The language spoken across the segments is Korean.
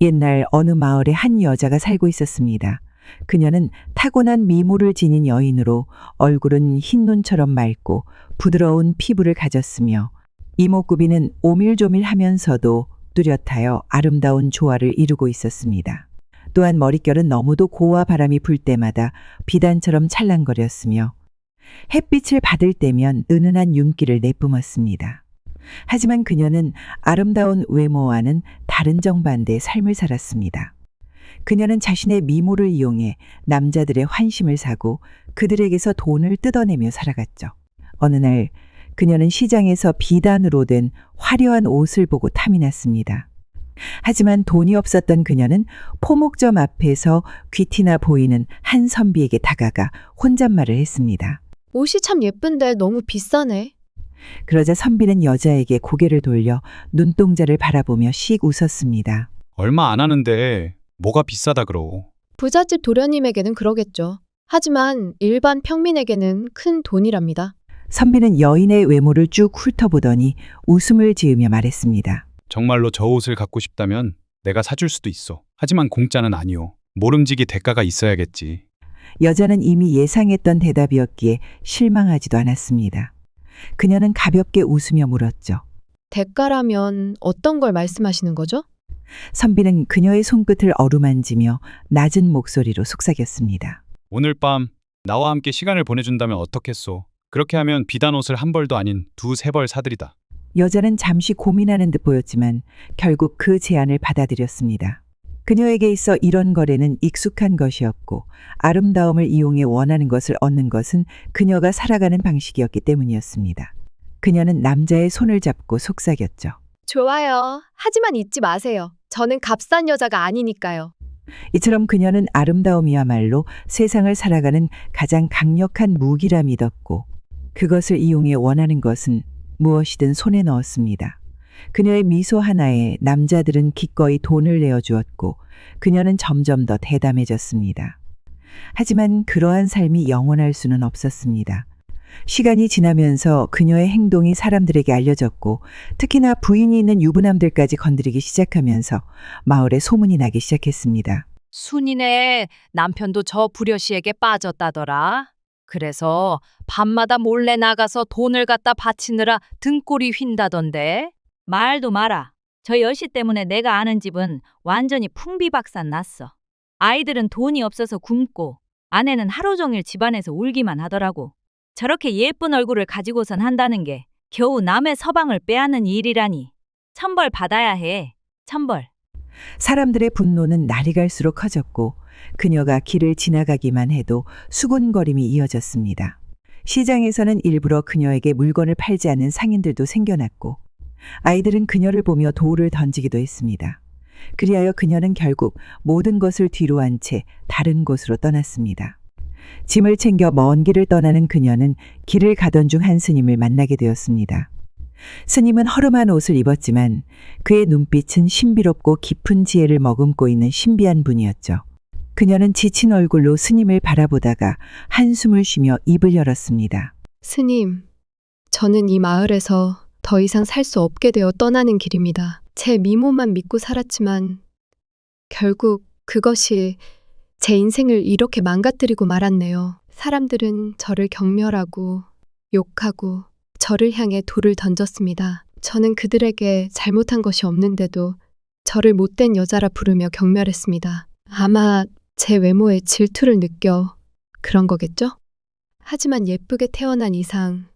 옛날 어느 마을에 한 여자가 살고 있었습니다. 그녀는 타고난 미모를 지닌 여인으로 얼굴은 흰 눈처럼 맑고 부드러운 피부를 가졌으며 이목구비는 오밀조밀하면서도 뚜렷하여 아름다운 조화를 이루고 있었습니다. 또한 머릿결은 너무도 고와 바람이 불 때마다 비단처럼 찰랑거렸으며 햇빛을 받을 때면 은은한 윤기를 내뿜었습니다. 하지만 그녀는 아름다운 외모와는 다른 정반대의 삶을 살았습니다. 그녀는 자신의 미모를 이용해 남자들의 환심을 사고 그들에게서 돈을 뜯어내며 살아갔죠. 어느 날 그녀는 시장에서 비단으로 된 화려한 옷을 보고 탐이 났습니다. 하지만 돈이 없었던 그녀는 포목점 앞에서 귀티나 보이는 한 선비에게 다가가 혼잣말을 했습니다. 옷이 참 예쁜데 너무 비싸네. 그러자 선비는 여자에게 고개를 돌려 눈동자를 바라보며 씩 웃었습니다. 얼마 안 하는데 뭐가 비싸다 그러. 부잣집 도련님에게는 그러겠죠. 하지만 일반 평민에게는 큰 돈이랍니다. 선비는 여인의 외모를 쭉 훑어보더니 웃음을 지으며 말했습니다. 정말로 저 옷을 갖고 싶다면 내가 사줄 수도 있어. 하지만 공짜는 아니오. 모름지기 대가가 있어야겠지. 여자는 이미 예상했던 대답이었기에 실망하지도 않았습니다. 그녀는 가볍게 웃으며 물었죠. 대가라면 어떤 걸 말씀하시는 거죠? 선비는 그녀의 손끝을 어루만지며 낮은 목소리로 속삭였습니다. 오늘 밤 나와 함께 시간을 보내준다면 어떻겠소? 그렇게 하면 비단 옷을 한 벌도 아닌 두 세 벌 사드리다. 여자는 잠시 고민하는 듯 보였지만 결국 그 제안을 받아들였습니다. 그녀에게 있어 이런 거래는 익숙한 것이었고 아름다움을 이용해 원하는 것을 얻는 것은 그녀가 살아가는 방식이었기 때문이었습니다. 그녀는 남자의 손을 잡고 속삭였죠. 좋아요. 하지만 잊지 마세요. 저는 값싼 여자가 아니니까요. 이처럼 그녀는 아름다움이야말로 세상을 살아가는 가장 강력한 무기라 믿었고 그것을 이용해 원하는 것은 무엇이든 손에 넣었습니다. 그녀의 미소 하나에 남자들은 기꺼이 돈을 내어주었고 그녀는 점점 더 대담해졌습니다. 하지만 그러한 삶이 영원할 수는 없었습니다. 시간이 지나면서 그녀의 행동이 사람들에게 알려졌고 특히나 부인이 있는 유부남들까지 건드리기 시작하면서 마을에 소문이 나기 시작했습니다. 순이네 남편도 저 불효씨에게 빠졌다더라. 그래서 밤마다 몰래 나가서 돈을 갖다 바치느라 등골이 휜다던데. 말도 마라. 저 여시 때문에 내가 아는 집은 완전히 풍비박산 났어. 아이들은 돈이 없어서 굶고 아내는 하루 종일 집안에서 울기만 하더라고. 저렇게 예쁜 얼굴을 가지고선 한다는 게 겨우 남의 서방을 빼앗는 일이라니. 천벌 받아야 해. 천벌. 사람들의 분노는 날이 갈수록 커졌고 그녀가 길을 지나가기만 해도 수군거림이 이어졌습니다. 시장에서는 일부러 그녀에게 물건을 팔지 않는 상인들도 생겨났고 아이들은 그녀를 보며 돌을 던지기도 했습니다. 그리하여 그녀는 결국 모든 것을 뒤로 한 채 다른 곳으로 떠났습니다. 짐을 챙겨 먼 길을 떠나는 그녀는 길을 가던 중 한 스님을 만나게 되었습니다. 스님은 허름한 옷을 입었지만 그의 눈빛은 신비롭고 깊은 지혜를 머금고 있는 신비한 분이었죠. 그녀는 지친 얼굴로 스님을 바라보다가 한숨을 쉬며 입을 열었습니다. 스님, 저는 이 마을에서 더 이상 살 수 없게 되어 떠나는 길입니다. 제 미모만 믿고 살았지만 결국 그것이 제 인생을 이렇게 망가뜨리고 말았네요. 사람들은 저를 경멸하고 욕하고 저를 향해 돌을 던졌습니다. 저는 그들에게 잘못한 것이 없는데도 저를 못된 여자라 부르며 경멸했습니다. 아마 제 외모에 질투를 느껴 그런 거겠죠? 하지만 예쁘게 태어난 이상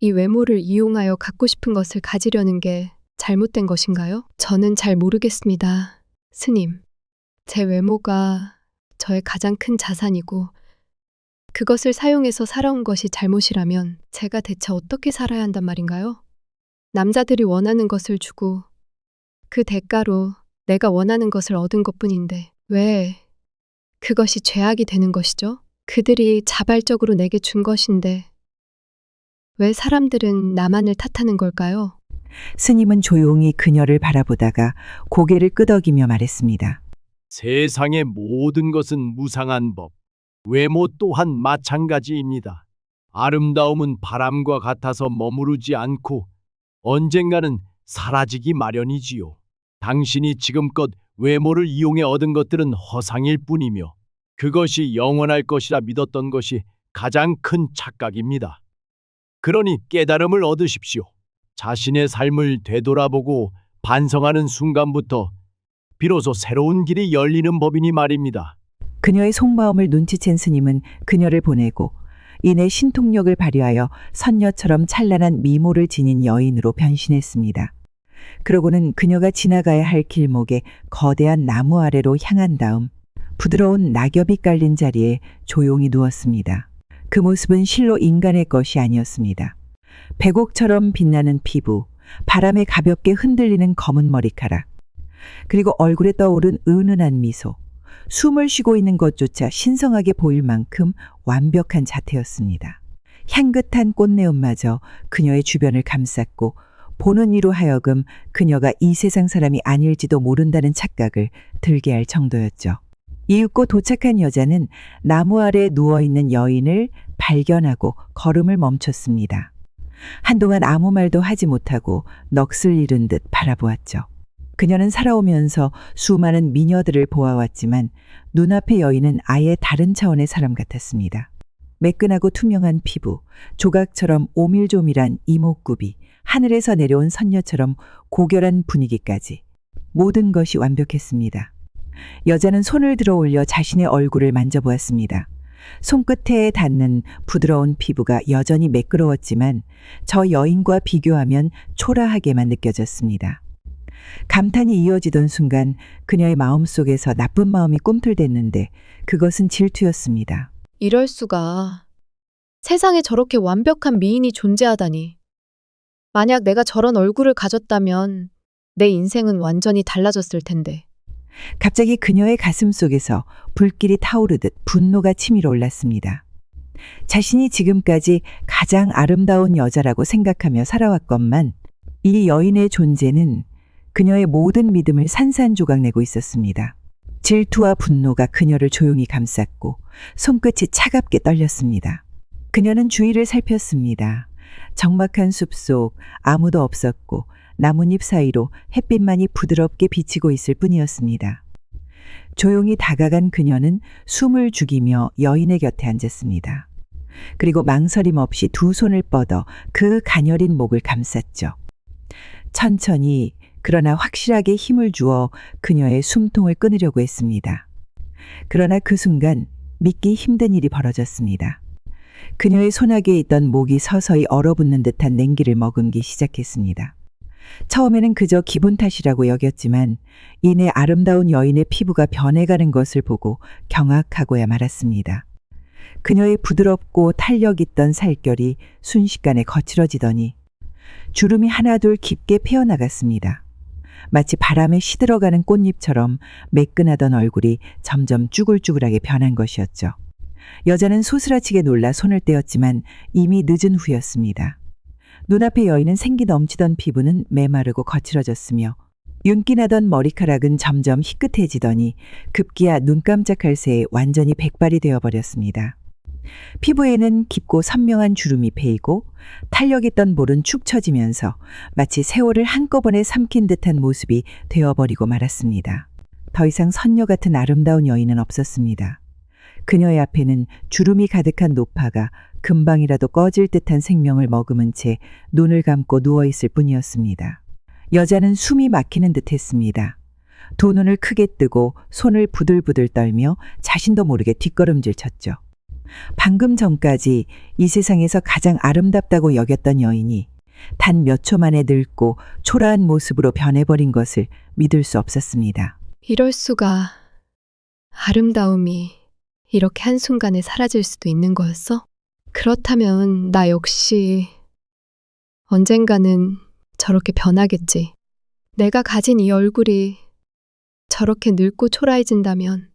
이 외모를 이용하여 갖고 싶은 것을 가지려는 게 잘못된 것인가요? 저는 잘 모르겠습니다. 스님, 제 외모가 저의 가장 큰 자산이고 그것을 사용해서 살아온 것이 잘못이라면 제가 대체 어떻게 살아야 한단 말인가요? 남자들이 원하는 것을 주고 그 대가로 내가 원하는 것을 얻은 것 뿐인데 왜 그것이 죄악이 되는 것이죠? 그들이 자발적으로 내게 준 것인데 왜 사람들은 나만을 탓하는 걸까요? 스님은 조용히 그녀를 바라보다가 고개를 끄덕이며 말했습니다. 세상의 모든 것은 무상한 법. 외모 또한 마찬가지입니다. 아름다움은 바람과 같아서 머무르지 않고 언젠가는 사라지기 마련이지요. 당신이 지금껏 외모를 이용해 얻은 것들은 허상일 뿐이며 그것이 영원할 것이라 믿었던 것이 가장 큰 착각입니다. 그러니 깨달음을 얻으십시오. 자신의 삶을 되돌아보고 반성하는 순간부터 비로소 새로운 길이 열리는 법이니 말입니다. 그녀의 속마음을 눈치챈 스님은 그녀를 보내고 이내 신통력을 발휘하여 선녀처럼 찬란한 미모를 지닌 여인으로 변신했습니다. 그러고는 그녀가 지나가야 할 길목에 거대한 나무 아래로 향한 다음 부드러운 낙엽이 깔린 자리에 조용히 누웠습니다. 그 모습은 실로 인간의 것이 아니었습니다. 백옥처럼 빛나는 피부, 바람에 가볍게 흔들리는 검은 머리카락, 그리고 얼굴에 떠오른 은은한 미소, 숨을 쉬고 있는 것조차 신성하게 보일 만큼 완벽한 자태였습니다. 향긋한 꽃내음마저 그녀의 주변을 감쌌고 보는 이로 하여금 그녀가 이 세상 사람이 아닐지도 모른다는 착각을 들게 할 정도였죠. 이윽고 도착한 여자는 나무 아래 누워있는 여인을 발견하고 걸음을 멈췄습니다. 한동안 아무 말도 하지 못하고 넋을 잃은 듯 바라보았죠. 그녀는 살아오면서 수많은 미녀들을 보아왔지만 눈앞의 여인은 아예 다른 차원의 사람 같았습니다. 매끈하고 투명한 피부, 조각처럼 오밀조밀한 이목구비, 하늘에서 내려온 선녀처럼 고결한 분위기까지 모든 것이 완벽했습니다. 여자는 손을 들어 올려 자신의 얼굴을 만져보았습니다. 손끝에 닿는 부드러운 피부가 여전히 매끄러웠지만 저 여인과 비교하면 초라하게만 느껴졌습니다. 감탄이 이어지던 순간 그녀의 마음 속에서 나쁜 마음이 꿈틀댔는데 그것은 질투였습니다. 이럴 수가. 세상에 저렇게 완벽한 미인이 존재하다니. 만약 내가 저런 얼굴을 가졌다면 내 인생은 완전히 달라졌을 텐데. 갑자기 그녀의 가슴 속에서 불길이 타오르듯 분노가 치밀어 올랐습니다. 자신이 지금까지 가장 아름다운 여자라고 생각하며 살아왔건만 이 여인의 존재는 그녀의 모든 믿음을 산산조각내고 있었습니다. 질투와 분노가 그녀를 조용히 감쌌고 손끝이 차갑게 떨렸습니다. 그녀는 주위를 살폈습니다. 적막한 숲속 아무도 없었고 나뭇잎 사이로 햇빛만이 부드럽게 비치고 있을 뿐이었습니다. 조용히 다가간 그녀는 숨을 죽이며 여인의 곁에 앉았습니다. 그리고 망설임 없이 두 손을 뻗어 그 가녀린 목을 감쌌죠. 천천히 그러나 확실하게 힘을 주어 그녀의 숨통을 끊으려고 했습니다. 그러나 그 순간 믿기 힘든 일이 벌어졌습니다. 그녀의 손아귀에 있던 목이 서서히 얼어붙는 듯한 냉기를 머금기 시작했습니다. 처음에는 그저 기분 탓이라고 여겼지만 이내 아름다운 여인의 피부가 변해가는 것을 보고 경악하고야 말았습니다. 그녀의 부드럽고 탄력 있던 살결이 순식간에 거칠어지더니 주름이 하나둘 깊게 패어나갔습니다. 마치 바람에 시들어가는 꽃잎처럼 매끈하던 얼굴이 점점 쭈글쭈글하게 변한 것이었죠. 여자는 소스라치게 놀라 손을 떼었지만 이미 늦은 후였습니다. 눈앞의 여인은 생기 넘치던 피부는 메마르고 거칠어졌으며 윤기 나던 머리카락은 점점 희끗해지더니 급기야 눈 깜짝할 새에 완전히 백발이 되어버렸습니다. 피부에는 깊고 선명한 주름이 패이고 탄력 있던 볼은 축 처지면서 마치 세월을 한꺼번에 삼킨 듯한 모습이 되어버리고 말았습니다. 더 이상 선녀 같은 아름다운 여인은 없었습니다. 그녀의 앞에는 주름이 가득한 노파가 금방이라도 꺼질 듯한 생명을 머금은 채 눈을 감고 누워있을 뿐이었습니다. 여자는 숨이 막히는 듯 했습니다. 두 눈을 크게 뜨고 손을 부들부들 떨며 자신도 모르게 뒷걸음질 쳤죠. 방금 전까지 이 세상에서 가장 아름답다고 여겼던 여인이 단 몇 초 만에 늙고 초라한 모습으로 변해버린 것을 믿을 수 없었습니다. 이럴 수가. 아름다움이 이렇게 한순간에 사라질 수도 있는 거였어? 그렇다면 나 역시 언젠가는 저렇게 변하겠지. 내가 가진 이 얼굴이 저렇게 늙고 초라해진다면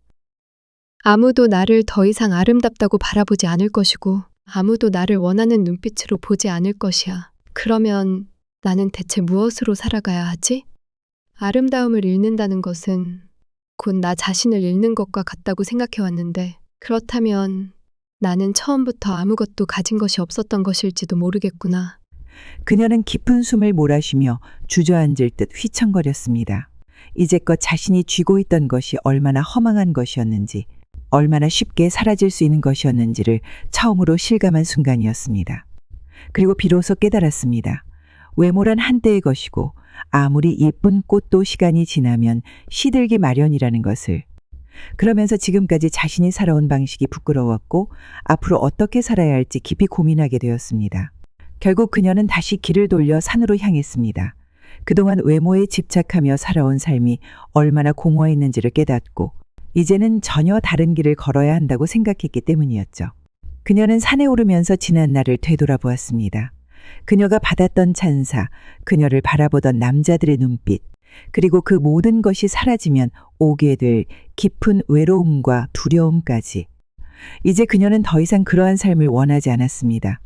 아무도 나를 더 이상 아름답다고 바라보지 않을 것이고 아무도 나를 원하는 눈빛으로 보지 않을 것이야. 그러면 나는 대체 무엇으로 살아가야 하지? 아름다움을 잃는다는 것은 곧 나 자신을 잃는 것과 같다고 생각해왔는데 그렇다면 나는 처음부터 아무것도 가진 것이 없었던 것일지도 모르겠구나. 그녀는 깊은 숨을 몰아쉬며 주저앉을 듯 휘청거렸습니다. 이제껏 자신이 쥐고 있던 것이 얼마나 허망한 것이었는지, 얼마나 쉽게 사라질 수 있는 것이었는지를 처음으로 실감한 순간이었습니다. 그리고 비로소 깨달았습니다. 외모란 한때의 것이고 아무리 예쁜 꽃도 시간이 지나면 시들기 마련이라는 것을. 그러면서 지금까지 자신이 살아온 방식이 부끄러웠고 앞으로 어떻게 살아야 할지 깊이 고민하게 되었습니다. 결국 그녀는 다시 길을 돌려 산으로 향했습니다. 그동안 외모에 집착하며 살아온 삶이 얼마나 공허했는지를 깨닫고 이제는 전혀 다른 길을 걸어야 한다고 생각했기 때문이었죠. 그녀는 산에 오르면서 지난 날을 되돌아보았습니다. 그녀가 받았던 찬사, 그녀를 바라보던 남자들의 눈빛, 그리고 그 모든 것이 사라지면 오게 될 깊은 외로움과 두려움까지. 이제 그녀는 더 이상 그러한 삶을 원하지 않았습니다.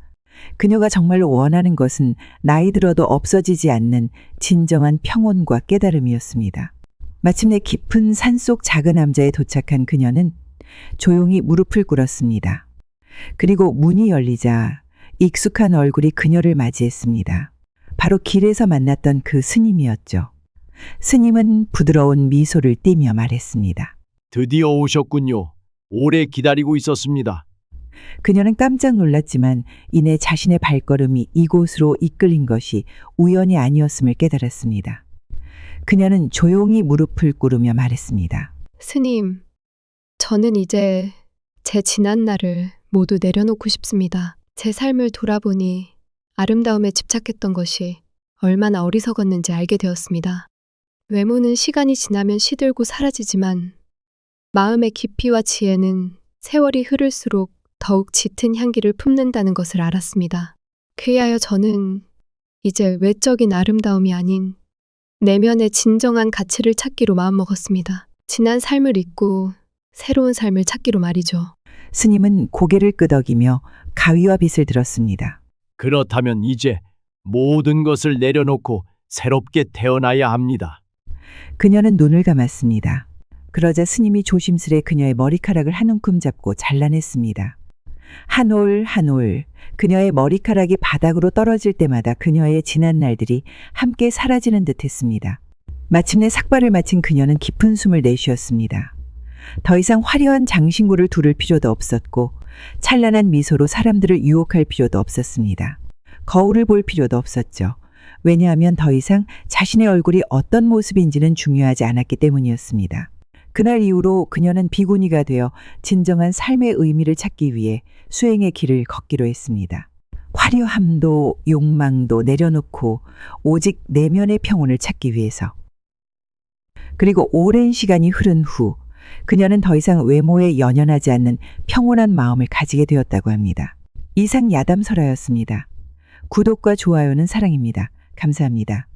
그녀가 정말로 원하는 것은 나이 들어도 없어지지 않는 진정한 평온과 깨달음이었습니다. 마침내 깊은 산속 작은 남자에 도착한 그녀는 조용히 무릎을 꿇었습니다. 그리고 문이 열리자 익숙한 얼굴이 그녀를 맞이했습니다. 바로 길에서 만났던 그 스님이었죠. 스님은 부드러운 미소를 띠며 말했습니다. 드디어 오셨군요. 오래 기다리고 있었습니다. 그녀는 깜짝 놀랐지만 이내 자신의 발걸음이 이곳으로 이끌린 것이 우연이 아니었음을 깨달았습니다. 그녀는 조용히 무릎을 꿇으며 말했습니다. 스님, 저는 이제 제 지난 날을 모두 내려놓고 싶습니다. 제 삶을 돌아보니 아름다움에 집착했던 것이 얼마나 어리석었는지 알게 되었습니다. 외모는 시간이 지나면 시들고 사라지지만 마음의 깊이와 지혜는 세월이 흐를수록 더욱 짙은 향기를 품는다는 것을 알았습니다. 그리하여 저는 이제 외적인 아름다움이 아닌 내면의 진정한 가치를 찾기로 마음먹었습니다. 지난 삶을 잊고 새로운 삶을 찾기로 말이죠. 스님은 고개를 끄덕이며 가위와 빗을 들었습니다. 그렇다면 이제 모든 것을 내려놓고 새롭게 태어나야 합니다. 그녀는 눈을 감았습니다. 그러자 스님이 조심스레 그녀의 머리카락을 한 움큼 잡고 잘라냈습니다. 한 올 한 올 그녀의 머리카락이 바닥으로 떨어질 때마다 그녀의 지난 날들이 함께 사라지는 듯 했습니다. 마침내 삭발을 마친 그녀는 깊은 숨을 내쉬었습니다. 더 이상 화려한 장신구를 두를 필요도 없었고 찬란한 미소로 사람들을 유혹할 필요도 없었습니다. 거울을 볼 필요도 없었죠. 왜냐하면 더 이상 자신의 얼굴이 어떤 모습인지는 중요하지 않았기 때문이었습니다. 그날 이후로 그녀는 비구니가 되어 진정한 삶의 의미를 찾기 위해 수행의 길을 걷기로 했습니다. 화려함도 욕망도 내려놓고 오직 내면의 평온을 찾기 위해서. 그리고 오랜 시간이 흐른 후 그녀는 더 이상 외모에 연연하지 않는 평온한 마음을 가지게 되었다고 합니다. 이상 야담설화였습니다. 구독과 좋아요는 사랑입니다. 감사합니다.